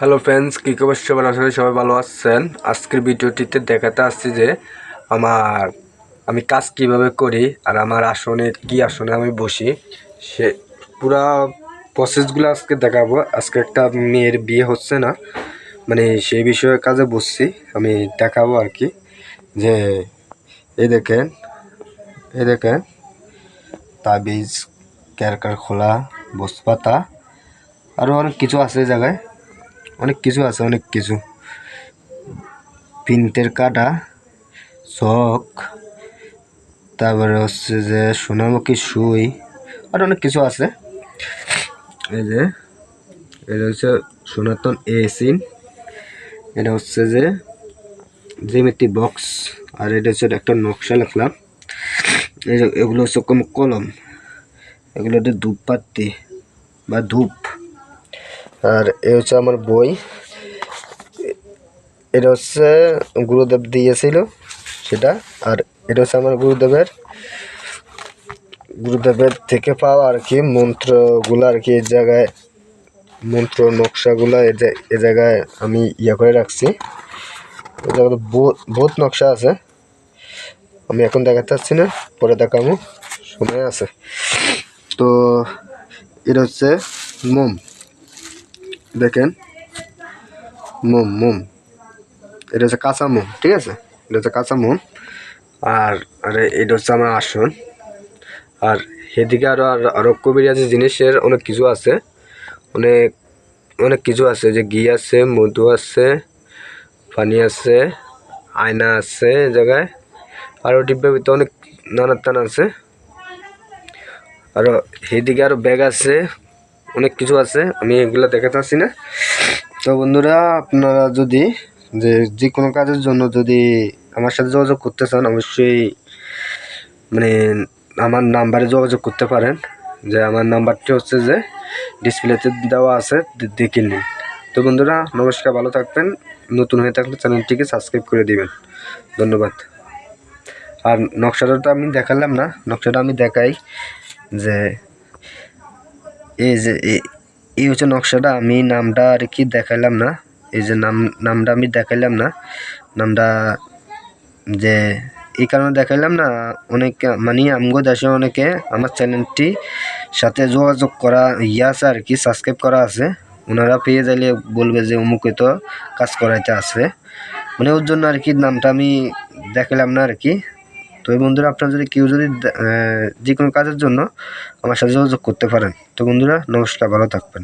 Hello friends কী খবর সবার? আসলে সবাই ভালো আছেন। আজকের ভিডিওটিতে দেখাতে আসছি যে আমার আমি কাজ কীভাবে করি আর আমার আসনে কি আসনে আমি বসি, সে পুরা প্রসেসগুলো আজকে দেখাবো। আজকে একটা মেয়ের বিয়ে হচ্ছে না মানে সেই বিষয়ে কাজে বসছি। আমি দেখাবো আর কি। যে এই দেখেন এই দেখেন, তাবিজ, ক্যারকার খোলা বসপাতা আরও অনেক কিছু আছে জায়গায়। অনেক কিছু আছে, অনেক কিছু। প্রিন্টের কাটা চক তারপরে হচ্ছে যে সোনামুখী সুই, আর অনেক কিছু আছে। এই যে, এটা হচ্ছে সনাতন এ সিন এটা হচ্ছে যে জেমেটি বক্স, আর এটা হচ্ছে একটা নকশা লিখলাম। এই যে, এগুলো হচ্ছে কলম। এগুলো হচ্ছে ধূপপাতি বা ধূপ। আর এ হচ্ছে আমার বই। এটা হচ্ছে গুরুদেব দিয়েছিল সেটা, আর এটা হচ্ছে আমার গুরুদেবের। গুরুদেবের থেকে পাওয়া আর কি মন্ত্রগুলো আর কি এই জায়গায়, মন্ত্র নকশাগুলো এ এ জায়গায় আমি ইয়ে করে রাখছি। জায়গাতে বহুত নকশা আছে। আমি এখন দেখাতে পারছি না, পরে দেখাবো। সময় আছে। তো, এটা হচ্ছে মোম। দেখেন। মোম মোম। এটা হচ্ছে কাঁচা মোম, ঠিক আছে? এটা হচ্ছে কাঁচা মোম। আর আর এটা হচ্ছে আমার আসন। আর এদিকে আরও আর আরও কবিরাজি জিনিসের অনেক কিছু আছে। অনেক অনেক কিছু আছে যে ঘি আছে, মধু আছে, পানি আছে, আয়না আছে জায়গায়। আরও ডিব্বার ভিতরে অনেক নানা টানা আছে। আরও এদিকে আরও ব্যাগ আছে অনেক কিছু আছে, আমি এগুলো দেখাতে না। তো বন্ধুরা, আপনারা যদি যে যে কোনো কাজের জন্য যদি আমার সাথে যোগাযোগ করতে চান, অবশ্যই মানে আমার নাম্বারে যোগাযোগ করতে পারেন। যে আমার নাম্বারটি হচ্ছে যে, ডিসপ্লেতে দেওয়া আছে দেখে নিন। তো বন্ধুরা, নমস্কার, ভালো থাকবেন। নতুন হয়ে থাকলে চ্যানেলটিকে সাবস্ক্রাইব করে দিবেন। ধন্যবাদ। আর নকশাটা তো আমি দেখালাম না, নকশাটা আমি দেখাই যে এই যে এই হচ্ছে নকশাটা। আমি নামটা আর কি দেখাইলাম না। এই যে নাম, নামটা আমি দেখাইলাম না। নামটা যে, এই কারণে দেখাইলাম না। অনেকে মানে আমগো দেশে অনেকে আমার চ্যানেলটি সাথে যোগাযোগ করা ইয়ে আছে আর কি, সাবস্ক্রাইব করা আছে। ওনারা পেয়ে যাইলে বলবে যে অমুকে তো কাজ করাইতে আছে। মানে ওর জন্য আর কি নামটা আমি দেখালাম না আর কি। তো এই বন্ধুরা, আপনারা যদি কেউ যদি যে কোনো কাজের জন্য আমার সাথে যোগাযোগ করতে পারেন, তো বন্ধুরা, নমস্কার, ভালো থাকবেন।